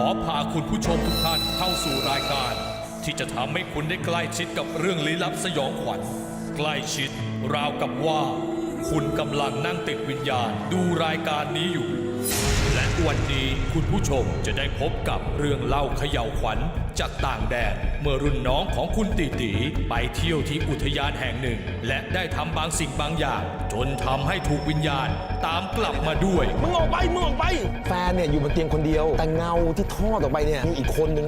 ขอพาคุณผู้ชมทุกท่านเข้าสู่รายการ ที่จะทำให้คุณได้ใกล้ชิดกับเรื่องลี้ลับสยองขวัญ ใกล้ชิดราวกับว่า คุณกำลังนั่งติดวิญญาณดูรายการนี้อยู่ วันนี้คุณผู้ชมจะได้พบกับเรื่องเล่าเขย่าวขวัญจากต่างแดนเมื่อรุ่นน้องของคุณตีตีไปเที่ยวที่อุทยานแห่งหนึ่ง และได้ทำบางสิ่งบางอย่าง จนทำให้ถูกวิญญาณตามกลับมาด้วย มึงออกไป มึงออกไป แฟนเนี่ยอยู่บนเตียงคนเดียว แต่เงาที่ทอดออกไปเนี่ยมีอีกคนนึง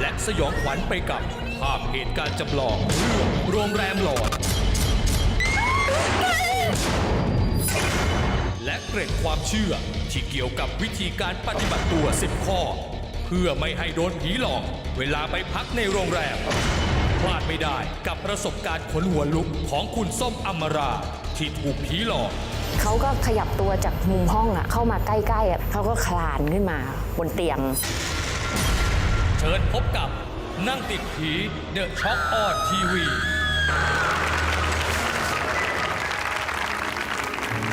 และสยองขวัญไปกับภาพเหตุการณ์จำลองเรื่องโรงแรมหลอด เกร็ดความเชื่อ ที่เกี่ยวกับวิธีการปฏิบัติตัว 10 ข้อ เพื่อไม่ให้โดนผีหลอก เวลาไปพักในโรงแรม พลาดไม่ได้กับประสบการณ์ขนหัวลุกของคุณส้มอมรา ที่ถูกผีหลอกเขาก็ขยับตัวจากมุมห้องอะเข้ามาใกล้ๆอะเขาก็คลานขึ้นมาบนเตียง เชิญพบกับนั่งติดผีเดอะช็อคออนทีวี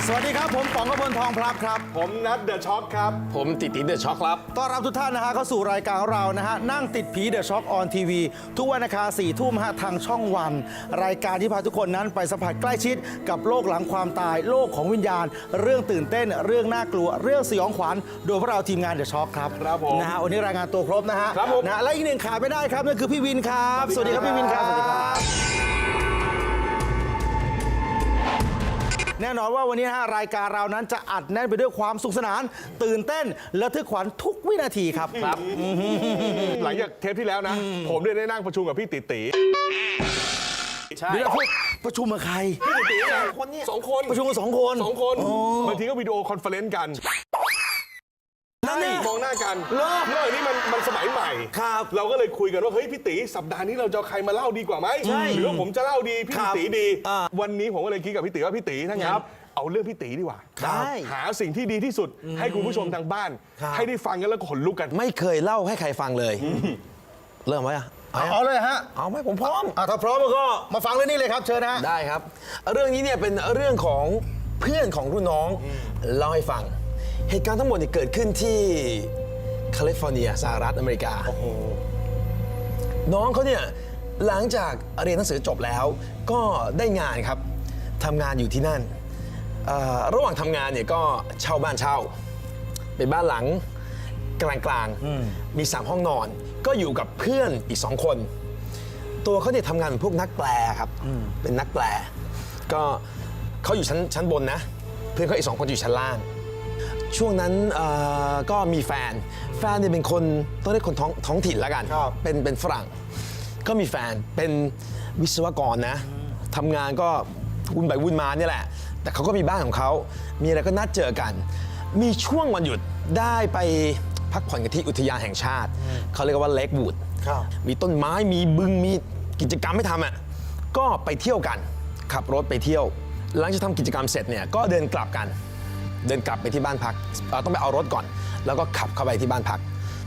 สวัสดีครับ ผมป๋องกระพลทองพลับครับ ผมนัดเดอะช็อคครับ ผมติดติดเดอะช็อกครับ ต้อนรับทุกท่านนะฮะเข้าสู่รายการของเรานะฮะ นั่งติดผีเดอะช็อคออนทีวีทุกวันอังคารสี่ทุ่มฮะทางช่องวัน รายการที่พาทุกคนนั้นไปสัมผัสใกล้ชิดกับโลกหลังความตาย โลกของวิญญาณ เรื่องตื่นเต้น เรื่องน่ากลัว เรื่องสยองขวัญ โดยพวกเราทีมงานเดอะช็อคครับครับผมนะฮะวันนี้รายงานตัวครบนะฮะครับผม นะฮะและอีกหนึ่งขาดไม่ได้ครับนั่นคือพี่วินครับ สวัสดีครับพี่วินครับ น่นอนว่าวันนี้นะฮะรายการเรานั้นจะอัดแน่นไปด้วยความสุขสนาน ตื่นเต้นและทึกขวัญทุกวินาทีครับครับ หลังจากเทปที่แล้วนะ ผมเนี่ยได้นั่งประชุมกับพี่ติตีเดี๋ยวพูดประชุมกับใคร พี่ติตีคนนี้สองคนประชุมกับสองคน สองคนบางทีก็วิดีโอคอนเฟอเรนซ์กัน นั่นใช่เนี่ยมองหน้ากันเหรอเรื่องนี้มันมันสมัยใหม่ครับเราก็เลยคุยกันว่าเฮ้ยพี่ตีสัปดาห์นี้เราจะเอาใครมาเล่าดีกว่าไหมใช่หรือว่าผมจะเล่าดีพี่ครับตีดี อ่าวันนี้ผมก็เลยคิดกับพี่ตีว่าพี่ตีถ้างั้นเอาเรื่องพี่ตีดีกว่าได้หาสิ่งที่ดีที่สุดให้คุณผู้ชมทางบ้าน ครับ ให้ได้ฟังกันแล้วขนลุกกัน ไม่เคยเล่าให้ใครฟังเลย เริ่มไหมอะเอาเอาเลยฮะเอาไหมผมพร้อม อะถ้าพร้อมแล้วก็มาฟังเรื่องนี้เลยครับเชิญนะฮะ ได้ครับ เรื่องนี้เนี่ยเป็นเรื่องของเพื่อนของรุ่นน้องเล่าให้ฟัง เหตุการณ์ทั้งหมดเนี่ยเกิดขึ้นที่แคลิฟอร์เนียสหรัฐอเมริกา น้องเขาเนี่ยหลังจากเรียนหนังสือจบแล้ว ก็ได้งานครับทำงานอยู่ที่นั่นเอ่อระหว่างทำงานเนี่ยก็เช่าบ้านเช่า เป็นบ้านหลังกลางๆมีสามห้องนอน ก็อยู่กับเพื่อนอีกสองคน ตัวเขาเนี่ยทำงานเป็นพวกนักแปลครับเป็นนักแปล ก็เขาอยู่ชั้นชั้นบนนะ เพื่อนเขาอีกสองคนอยู่ชั้นล่าง ช่วงนั้นเอ่อก็มีแฟน แฟนเนี่ยเป็นคนต้องเรียกคนท้องท้องถิ่นแล้วกัน ครับ เป็นเป็นฝรั่ง ก็มีแฟนเป็นวิศวกรนะทำงานก็วุ่นไปวุ่นมาเนี่ยแหละ แต่เขาก็มีบ้านของเขา มีอะไรก็นัดเจอกัน มีช่วงวันหยุดได้ไปพักผ่อนกันที่อุทยานแห่งชาติ เขาเรียกว่าเลกวูด ครับ มีต้นไม้มีบึงมีกิจกรรมให้ทำอะก็ไปเที่ยวกัน ขับรถไปเที่ยว หลังจากทำกิจกรรมเสร็จเนี่ยก็เดินกลับกัน เดินกลับไปที่บ้านพักเอ่อต้องไปเอารถก่อน แล้วก็ขับเข้าไปที่บ้านพัก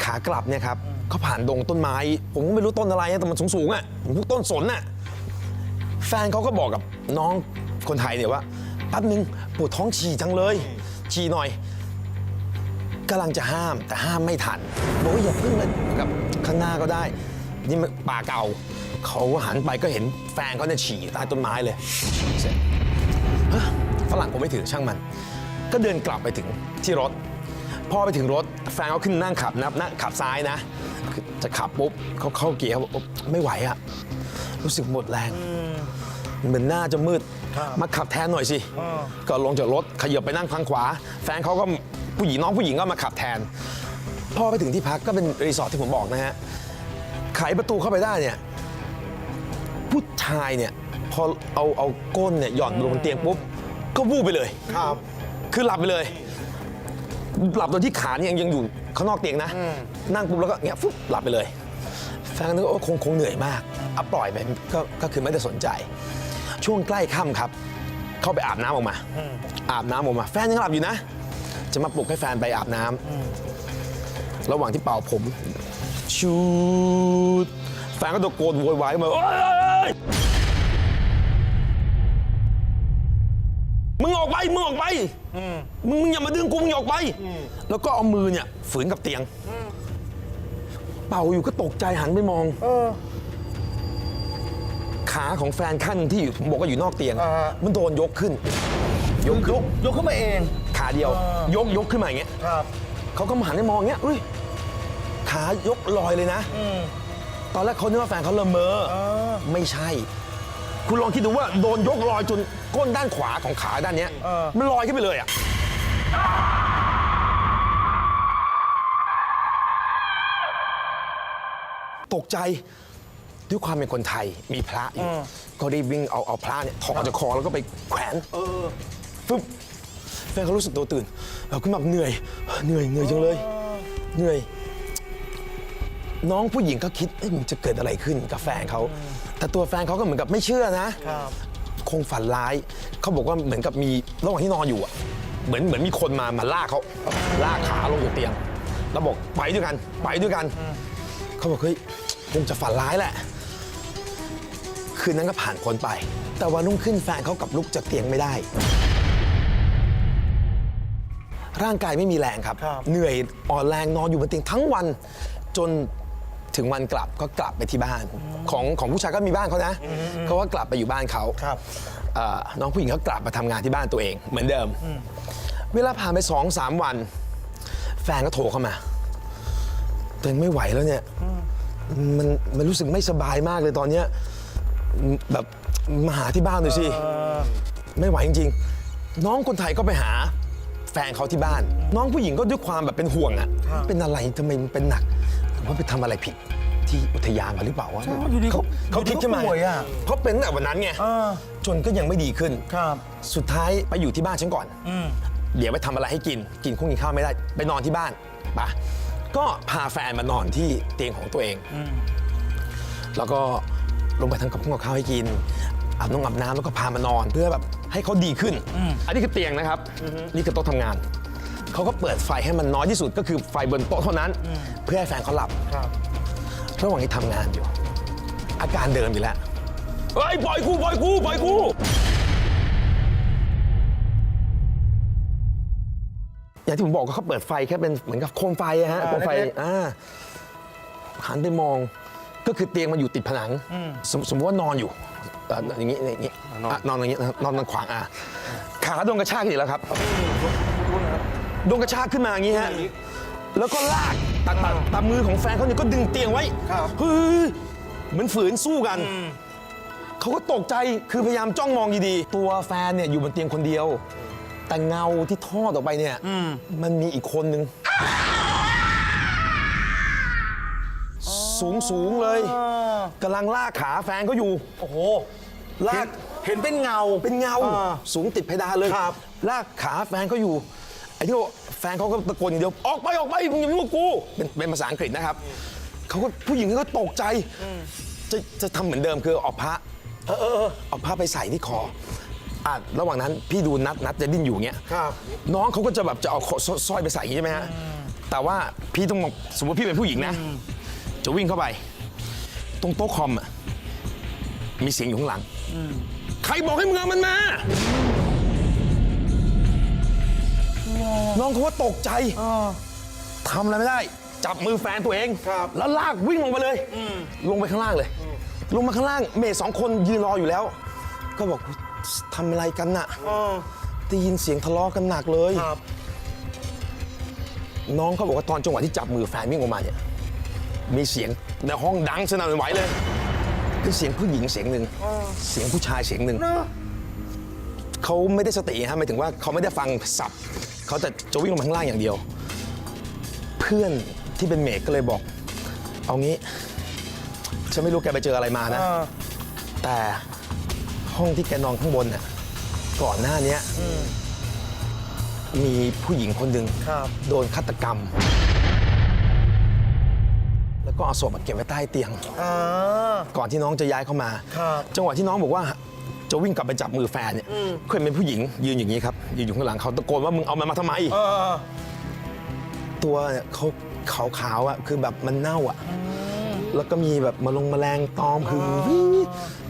ขากลับเนี่ยครับก็ผ่านดงต้นไม้ ผมก็ไม่รู้ต้นอะไรนะแต่มันสูงๆอะเหมือนพวกต้นสนอะ แฟนเขาก็บอกกับน้องคนไทยเนี่ยว่าแป๊บนึงปวดท้องฉี่จังเลย ฉี่หน่อยกำลังจะห้ามแต่ห้ามไม่ทันบอกว่าอย่าเพิ่งเลยกับข้างหน้าก็ได้ นี่มันป่าเก่า เขาหันไปก็เห็นแฟนเขาเนี่ยฉี่ใต้ต้นไม้เลยฉี่เสร็จเฮ้ยฝรั่งผมไม่ถือช่างมัน ก็เดินกลับไปถึงที่รถ พอไปถึงรถแฟนเขาขึ้นนั่งขับนะนั่งขับซ้ายนะคือจะขับปุ๊บเขาเข้าเกียร์ปุ๊บไม่ไหวอะรู้สึกหมดแรง เหมือนหน้าจะมืด มาขับแทนหน่อยสิ ก็ลงจากรถขยับไปนั่งทางขวา แฟนเขาก็ผู้หญิงน้องผู้หญิงก็มาขับแทน พอไปถึงที่พักก็เป็นรีสอร์ทที่ผมบอกนะฮะ ไขประตูเข้าไปได้เนี่ย ผู้ชายเนี่ยพอเอาเอาก้นเนี่ยหย่อนลงบนเตียงปุ๊บ ก็วูบไปเลย ครับ คือหลับไปเลย หลับโดยที่ขาเนี่ยยังยังอยู่ข้างนอกเตียงนะ นั่งปุ๊บแล้วก็เงี้ยฟุบหลับไปเลย แฟนก็นึกว่าคงคงเหนื่อยมากเอาปล่อยไปก็ก็คือไม่ได้สนใจ ช่วงใกล้ค่ำครับ เข้าไปอาบน้ำออกมา อาบน้ำออกมา แฟนยังหลับอยู่นะ จะมาปลุกให้แฟนไปอาบน้ำระหว่างที่เป่าผมชูดแฟนก็ตะโกนโวยวายมาโอ๊ย มึงออกไปมึงออกไปมึงมึงอย่ามาดึงกูมึงอย่าออกไป แล้วก็เอามือเนี่ย ฝืนกับเตียง เป่าอยู่ก็ตกใจหันไปมองขาของแฟนขั้นที่อยู่ผมบอกว่าอยู่นอกเตียงอ่าฮะมันโดนยกขึ้น ยกยขึ้นกยกขึ้นมาเอง ขาเดียว ยกยกขึ้นมาอย่างเงี้ยครับเขาก็มาหันไปมองอย่างเงี้ยอุ้ยขายกลอยเลยนะตอนแรกเขานึกว่าแฟนเขาละเมออไม่ใช่ คุณลองคิดดูว่าโดนยกลอยจนก้นด้านขวาของขาด้านเนี้ยเออ มันลอยขึ้นไปเลยอะ ตกใจด้วยความเป็นคนไทยมีพระอยู่ ก็รีบวิ่งเอาเอาพระเนี่ยถอดออกจากคอแล้วก็ไปแขวนฟึบแฟนเขารู้สึกตัวตื่นเราขึ้นมาเหนื่อย เหนื่อยเหนื่อยจังเลย เหนื่อย น้องผู้หญิงก็คิดเอ๊ะมันจะเกิดอะไรขึ้นกับแฟนเขา แต่ตัวแฟนเขาก็เหมือนกับไม่เชื่อนะ ครับ คงฝันร้าย เขาบอกว่าเหมือนกับมีระหว่างที่นอนอยู่อะเหมือนเหมือนมีคนมามาลากเขาลากขาลงจากเตียง แล้วบอกไปด้วยกันไปด้วยกัน เขาบอกเฮ้ยคงจะฝันร้ายแหละ คืนนั้นก็ผ่านพ้นไป แต่วันรุ่งขึ้นแฟนเขากลับลุกจากเตียงไม่ได้ ร่างกายไม่มีแรงครับ ครับ เหนื่อยอ่อนแรงนอนอยู่บนเตียงทั้งวัน จน ถึงวันกลับก็กลับไปที่บ้าน ของของผู้ชายก็มีบ้านเขานะเขาก็กลับไปอยู่บ้านเขาครับเอ่อน้องผู้หญิงก็กลับมาทำงานที่บ้านตัวเอง เหมือนเดิม เวลาผ่านไปสองสามวัน แฟนก็โทรเข้ามาตัวเองไม่ไหวแล้วเนี่ยมันมันรู้สึกไม่สบายมากเลยตอนเนี้ยแบบมาหาที่บ้านหน่อยสิไม่ไหวจริงๆ น้องคนไทยก็ไปหา แฟนเขาที่บ้าน น้องผู้หญิงก็ด้วยความแบบเป็นห่วงอะเป็นอะไรทำไมมันเป็นหนัก หรือว่าไปทำอะไรผิดที่อุทยานมาหรือเปล่าวะใช่อยู่ดีเขาเขาอยู่ดีคิดขึ้นมาเขาป่วยอะเขาเป็นตั้งแต่วันนั้นไงเออจนก็ยังไม่ดีขึ้น ครับ สุดท้ายไปอยู่ที่บ้านฉันก่อนเดี๋ยวไปทำอะไรให้กิน กินคงกินข้าวไม่ได้ ไปนอนที่บ้านปะก็พาแฟนมานอนที่เตียงของตัวเอง แล้วก็ลงไปทำกับข้าวกับข้าวให้กินอาบน้ำอาบน้ำแล้วก็พามานอนเพื่อแบบให้เขาดีขึ้น อันนี้คือเตียงนะครับ นี่คือโต๊ะทำงาน เขาก็เปิดไฟให้มันน้อยที่สุดก็คือไฟบนโต๊ะเท่านั้น เพื่อให้แฟนเขาหลับครับระหว่างที่ทำงานอยู่ อาการเดิมอีกแล้วเฮ้ยปล่อยกูปล่อยกูปล่อยกูอย่างที่ผมบอกก็เขาเปิดไฟแค่เป็นเหมือนกับโคมไฟอะฮะอ่าโคมไฟเล็กอ่าหันไปมองก็คือเตียงมันอยู่ติดผนัง สมสมมติว่านอนอยู่เอ่ออย่างนี้อย่างนี้อะนอนอย่างนี้นะครับนอนนอนขวางอะขาโดนกระชากอีกแล้วครับ โดนกระชากขึ้นมาอย่างนี้ฮะ แล้วก็ลากตัดตัดตามมือของแฟนเขาเนี่ยก็ดึงเตียงไว้ครับเฮ้ยเหมือนฝืนสู้กัน เขาก็ตกใจคือพยายามจ้องมองดีๆ ตัวแฟนเนี่ยอยู่บนเตียงคนเดียว แต่เงาที่ทอดออกไปเนี่ยมันมีอีกคนนึง สูงสูงๆเลยกำลังลากขาแฟนเขาอยู่ โอ้โห ลาก เห็นเป็นเงา เป็นเงาอ่าสูงติดเพดานเลยครับลากขาแฟนเขาอยู่ไอ้ที่ว่าแฟนเขาก็ตะโกนอย่างเดียวออกไปออกไปมึงอย่ามายุ่งกับกูเป็นเป็นภาษาอังกฤษนะครับเขาก็ผู้หญิงก็ตกใจจะจะทำเหมือนเดิมคือเอาพระเออเออเออเอาผ้าไปใส่ที่คออะระหว่างนั้นพี่ดูนัดนัดจะดิ้นอยู่เงี้ยครับ น้องเขาก็จะแบบจะเอาสสร้อยไปใส่อย่างนี้ใช่ไหมฮะแต่ว่าพี่ต้องมองสมมติพี่เป็นผู้หญิงนะ จะวิ่งเข้าไป ตรงโต๊ะคอมอะมีเสียงอยู่ข้างหลัง ใครบอกให้มึงเอามันมา น้องเขาว่าตกใจทำอะไรไม่ได้ จับมือแฟนตัวเองครับแล้วลากวิ่งลงไปเลยลงไปข้างล่างเลย ลงมาข้างล่าง เมย์สองคนยืนรออยู่แล้ว ก็บอกทำอะไรกันน่ะอ๋อได้ยินเสียงทะเลาะกันหนักเลยครับน้องเขาบอกว่าตอนจังหวะที่จับมือแฟนวิ่งออกมาเนี่ยมีเสียงในห้องดังสนั่นหวั่นไหวเลยเป็นเสียงผู้หญิงเสียงหนึ่งเสียงผู้ชายเสียงหนึ่งเนอะเขาไม่ได้สติฮะหมายถึงว่าเขาไม่ได้ฟังสับ เขาแต่จะวิ่งลงมาข้างล่างอย่างเดียว เพื่อนที่เป็นเมกก็เลยบอก เอางี้ ฉันไม่รู้แกไปเจออะไรมานะอ่าแต่ห้องที่แกนอนข้างบนน่ะก่อนหน้าเนี้ยมีผู้หญิงคนหนึ่งครับ โดนฆาตกรรม แล้วก็เอาศพมาเก็บไว้ใต้เตียง อ่า ก่อนที่น้องจะย้ายเข้ามา ครับ จังหวะที่น้องบอกว่า จะวิ่งกลับไปจับมือแฟนเนี่ยเคยเป็นผู้หญิงยืนอย่างนี้ครับยืนอยู่ข้างหลังเขาตะโกนว่ามึงเอามันมาทำไม เออ ตัวเนี่ยเขาขาวๆอะคือแบบมันเน่าอะ แล้วก็มีแบบมาลงแมลงตอมคือวิ่ง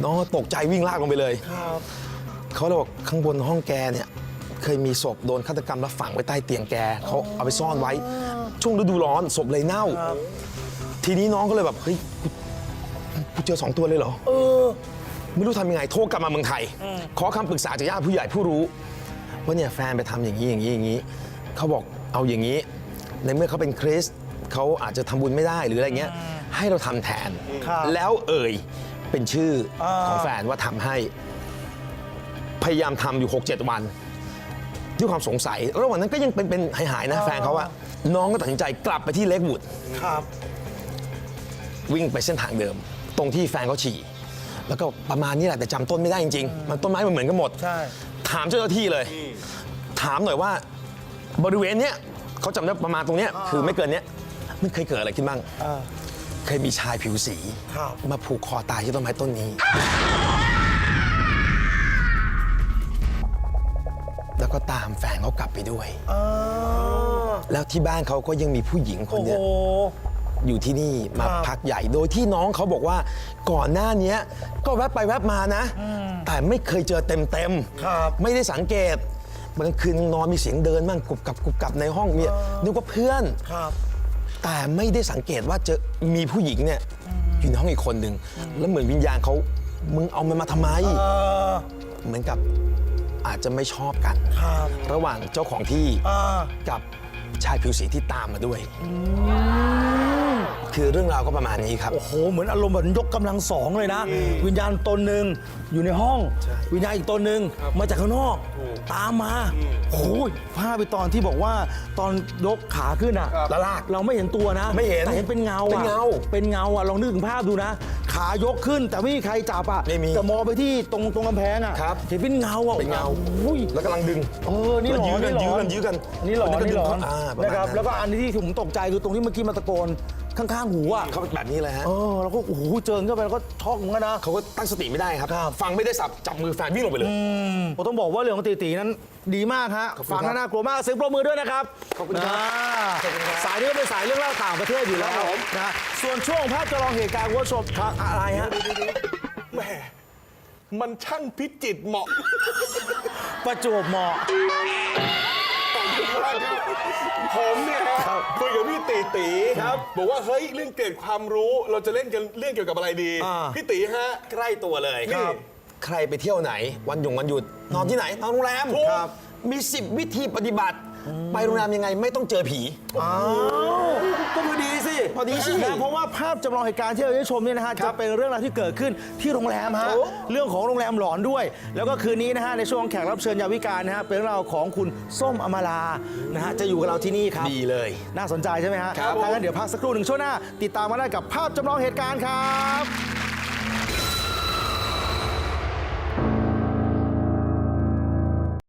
น้องก็ตกใจวิ่งลากลงไปเลยครับเขาเลยบอกข้างบนห้องแกเนี่ย เคยมีศพโดนฆาตกรรมแล้วฝังไว้ใต้เตียงแกเขาเอาไปซ่อนไว้ ช่วงฤดูร้อนศพเลยเน่า ทีนี้น้องก็เลยแบบเฮ้ยกูกูเจอสองตัวเลยเหรอ ไม่รู้ทำยังไงโทรกลับมาเมืองไทย ขอคำปรึกษาจากญาติผู้ใหญ่ผู้รู้ว่าเนี่ยแฟนไปทำอย่างนี้อย่างนี้อย่างนี้เขาบอกเอาอย่างนี้ ในเมื่อเขาเป็นคริสต์เขาอาจจะทำบุญไม่ได้หรืออะไรเงี้ยให้เราทำแทน ครับแล้วเอ่ยเป็นชื่ออา ของแฟนว่าทำให้ พยายามทำอยู่ 6-7 วันด้วยความสงสัย ระหว่างนั้นก็ยังเป็นเป็นหายๆนะแฟนเขาอะน้องก็ตัดสินใจกลับไปที่เล็กวูด ครับ วิ่งไปเส้นทางเดิม ตรงที่แฟนเขาฉี่ แล้วก็ประมาณนี้แหละแต่จำต้นไม่ได้จริงๆ มันต้นไม้มันเหมือนกันหมด ใช่ ถามเจ้าหน้าที่เลย ถามหน่อยว่าบริเวณเนี้ยเขาจำได้ประมาณตรงเนี้ยคือไม่เกินเนี้ยมันเคยเกิดอะไรขึ้นบ้างอ่าเคยมีชายผิวสี ครับ มาผูกคอตายที่ต้นไม้ต้นนี้ แล้วก็ตามแฟนเขากลับไปด้วยอ่าแล้วที่บ้านเขาก็ยังมีผู้หญิงคนโอ้โห เนี้ย อยู่ที่นี่มาครับพักใหญ่โดยที่น้องเขาบอกว่าก่อนหน้าเนี้ยก็แวบไปแวบมานะ แต่ไม่เคยเจอเต็มเต็มๆครับไม่ได้สังเกตบางคืนนอนมีเสียงเดินบ้างกุบกับกุบกับในห้องเนี่ยนึกว่าเพื่อนครับแต่ไม่ได้สังเกตว่าจะมีผู้หญิงเนี่ยอยู่ในห้องอีกคนหนึ่งแล้วเหมือนวิญญาณเขามึงเอามันมาทำไมเออเหมือนกับอาจจะไม่ชอบกันครับระหว่างเจ้าของที่อ่ากับชายผิวสีที่ตามมาด้วย คือเรื่องราวก็ประมาณนี้ครับ โอ้โห เหมือนอารมณ์แบบยกกำลังสองเลยนะ วิญญาณตนหนึ่งอยู่ในห้อง วิญญาณอีกตนหนึ่งมาจากข้างนอก ตามมาโอ้ยภาพไปตอนที่บอกว่าตอนยกขาขึ้นอะแล้วลากเราไม่เห็นตัวนะไม่เห็นแต่เห็นเป็นเงาเป็นอะเงาเป็นเงาอะลองนึกถึงภาพดูนะ ขายกขึ้นแต่ไม่มีใครจับอะไม่มีแต่มองไปที่ตรงตรงกำแพงอะครับ เห็นเป็นเงาอะเป็นเงาโอ้ย แล้วกำลังดึงเออ นี่หลอนแล้วยื้อกันนี่หลยื้อกันยื้อกันนี่หลอนแล้วก็นี่หลอนดึงเข้าอ่าประมาณนะครับนั้นแล้วก็อันที่ผมตกใจคือตรงที่เมื่อกี้มันตะโกน ข้างๆหูอะเขาแบบนี้เลยฮะ เออแล้วก็โอ้โหเจอเข้าไปแล้วก็ช็อกเหมือนกันนะ เขาก็ตั้งสติไม่ได้ครับ ครับ ฟังไม่ได้สับจับมือแฟนวิ่งลงไปเลย ผมต้องบอกว่าเรื่องของตีตีนั้นดีมากฮะขอบคุณฟังครับแล้วน่ากลัวมากเสียงปรบมือด้วยนะครับขอบคุณครับอ่าขอบคุณครับสายนี้ก็เป็นสายเรื่องเล่าต่างประเทศอยู่แล้วครับผม นะส่วนช่วงภาพจำลองเหตุการณ์คุณผู้ชมครับอะไรฮะแหม่มันช่างพิจิตรเหมาะ ประจวบเหมาะ ผมเนี่ยฮะครับคุยกับพี่ตีตีครับบอกว่าเฮ้ยเรื่องเกร็ดความรู้เราจะเล่นกันเรื่องเกี่ยวกับอะไรดี อ่า พี่ตีฮะ ใกล้ตัวเลย ครับใครไปเที่ยวไหน วันหยงวันหยุดนอนที่ไหนนอนโรงแรมถูกครับ มี 10 วิธีปฏิบัติ ไปโรงแรมยังไงไม่ต้องเจอผี อดีสินะเพราะว่าภาพจำลองเหตุการณ์ที่เราได้ชมเนี่ยนะฮะจะเป็นเรื่องราวที่เกิดขึ้นที่โรงแรมฮะโอ้เรื่องของโรงแรมหลอนด้วย แล้วก็คืนนี้นะฮะในช่วงแขกรับเชิญยาวิการนะฮะเป็นเรื่องราวของคุณส้มอมรานะฮะจะอยู่กับเราที่นี่ครับดีเลย น่าสนใจใช่ไหมฮะครับถ้างั้นเดี๋ยวพักสักครู่หนึ่งช่วงหน้า ติดตามมาได้กับภาพจำลองเหตุการณ์ครับ